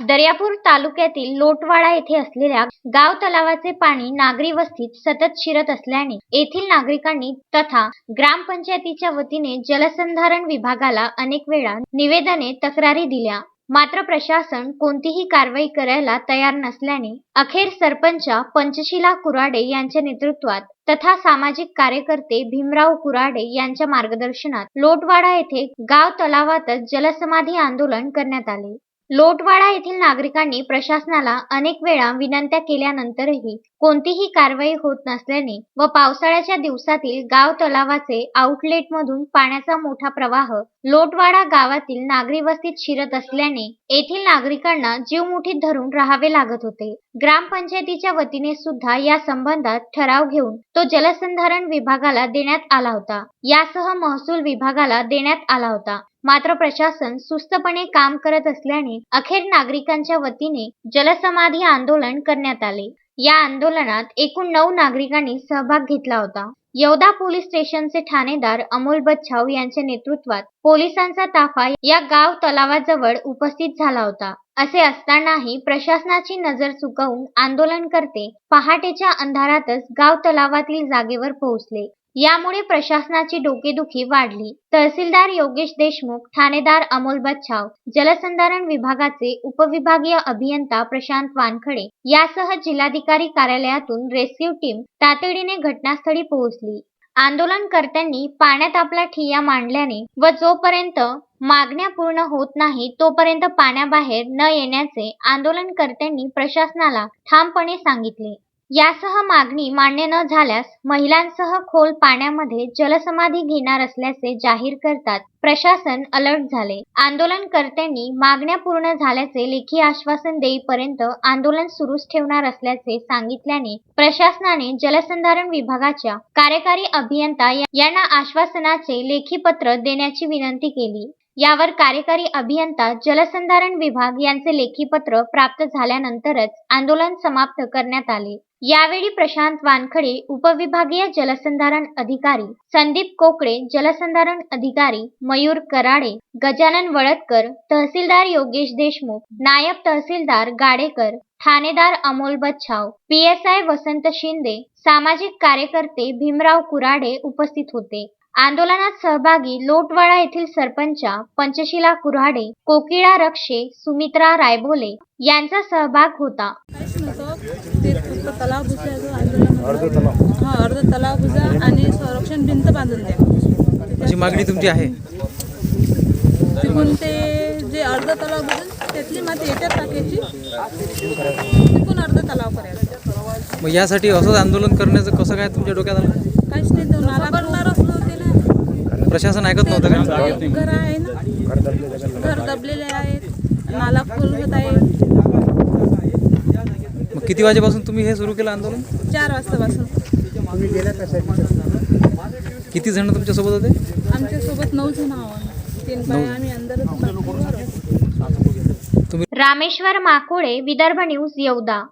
दर्यापूर तालुक्यातील लोटवाडा येथे असलेल्या गाव तलावाचे पाणी नागरी वस्तीत सतत शिरत असल्याने येथील नागरिकांनी तथा ग्रामपंचायतीच्या वतीने जलसंधारण विभागाला अनेक वेळा निवेदने तक्रारी दिल्या. मात्र प्रशासन कोणतीही कारवाई करायला तयार नसल्याने अखेर सरपंच पंचशिला कुराडे यांच्या नेतृत्वात तथा सामाजिक कार्यकर्ते भीमराव कुराडे यांच्या मार्गदर्शनात लोटवाडा येथे गाव तलावातच जलसमाधी आंदोलन करण्यात आले. लोटवाडा येथील नागरिकांनी प्रशासनाला अनेक वेळा विनंत्या केल्यानंतरही कोणतीही कारवाई होत नसल्याने व पावसाळ्याच्या दिवसातील गाव तलावाचे आउटलेटमधून पाण्याचा मोठा प्रवाह लोटवाडा गावातील नागरी वस्तीत शिरत असल्याने येथील नागरिकांना जीव मुठीत धरून राहावे लागत होते. ग्रामपंचायतीच्या वतीने सुद्धा या संबंधात ठराव घेऊन तो जलसंधारण विभागाला देण्यात आला होता. यासह महसूल विभागाला देण्यात आला होता. मात्र प्रशासन सुस्तपणे काम करत असल्याने अखेर नागरिकांच्या वतीने जलसमाधी आंदोलन करण्यात आले. या आंदोलनात एकूण नऊ नागरिकांनी सहभाग घेतला होता. येवदा पोलीस स्टेशनचे ठाणेदार अमोल बच्छाव यांच्या नेतृत्वात पोलिसांचा ताफा या गाव तलावाजवळ उपस्थित झाला होता. असे असतानाही प्रशासनाची नजर चुकवून आंदोलनकर्ते पहाटेच्या अंधारातच गाव तलावातील जागेवर पोहोचले. यामुळे प्रशासनाची डोकेदुखी वाढली. तहसीलदार योगेश देशमुख ठाणेदार अमोल बच्छाव जलसंधारण विभागाचे उपविभागीय अभियंता प्रशांत वानखडे यासह जिल्हाधिकारी कार्यालयातून रेस्क्यू टीम तातडीने घटनास्थळी पोहोचली. आंदोलनकर्त्यांनी पाण्यात आपला ठिय्या मांडल्याने व जोपर्यंत मागण्या पूर्ण होत नाही तोपर्यंत पाण्याबाहेर न येण्याचे आंदोलनकर्त्यांनी प्रशासनाला ठामपणे सांगितले. यासह मागणी मान्य न झाल्यास महिलांसह खोल पाण्यामध्ये जलसमाधी घेणार असल्याचे जाहीर करतात. प्रशासन अलर्ट झाले. आंदोलनकर्त्यांनी मागण्या पूर्ण झाल्याचे लेखी आश्वासन देईपर्यंत आंदोलन सुरूच ठेवणार असल्याचे सांगितल्याने प्रशासनाने जलसंधारण विभागाच्या कार्यकारी अभियंता यांना आश्वासनाचे लेखी पत्र देण्याची विनंती केली. यावर कार्यकारी अभियंता जलसंधारण विभाग यांचे लेखी पत्र प्राप्त झाल्यानंतरच आंदोलन समाप्त करण्यात आले. यावेळी प्रशांत वानखडे उपविभागीय जलसंधारण अधिकारी संदीप कोकडे जलसंधारण अधिकारी मयूर कराडे गजानन वळदकर तहसीलदार योगेश देशमुख नायब तहसीलदार गाडेकर ठाणेदार अमोल बच्छाव पीएसआय वसंत शिंदे सामाजिक कार्यकर्ते भीमराव कुराडे उपस्थित होते. आंदोलनात सहभागी लोटवाडा येथील सरपंचा पंचशिला कुऱ्हाडे कोकिळा रक्षे सुमित्रा रायबोले यांचा सहभाग होता. काहीच नव्हतं ते फक्त तलाव आंदोलन होतं. हा अर्ध तलाव बुजा आणि संरक्षण भिंत बांधून द्या अशी मागणी तुमची आहे? तिकून ते जे अर्ध तलाव बुजून त्यातली माती याच्यात टाकायची. तिकून अर्ध तलाव करायचा. मग यासाठी असंच आंदोलन करण्याचं कसं काय तुमच्या डोक्यात आलं? काहीच नाही तो नाला करणारच नव्हते ना. प्रशासन ऐकत नव्हतं का? घर आहे ना. घर दबलेले आहेत. नाला फुल होत आहे. किती वाजेपासून तुम्ही हे सुरू केलं आंदोलन? चार वाजतापासून. किती जण तुमच्यासोबत होते? आमच्यासोबत नऊ जण आहोत. तीन आम्ही अंदरच रामेश्वर माकोडे विदर्भ न्यूज येवदा.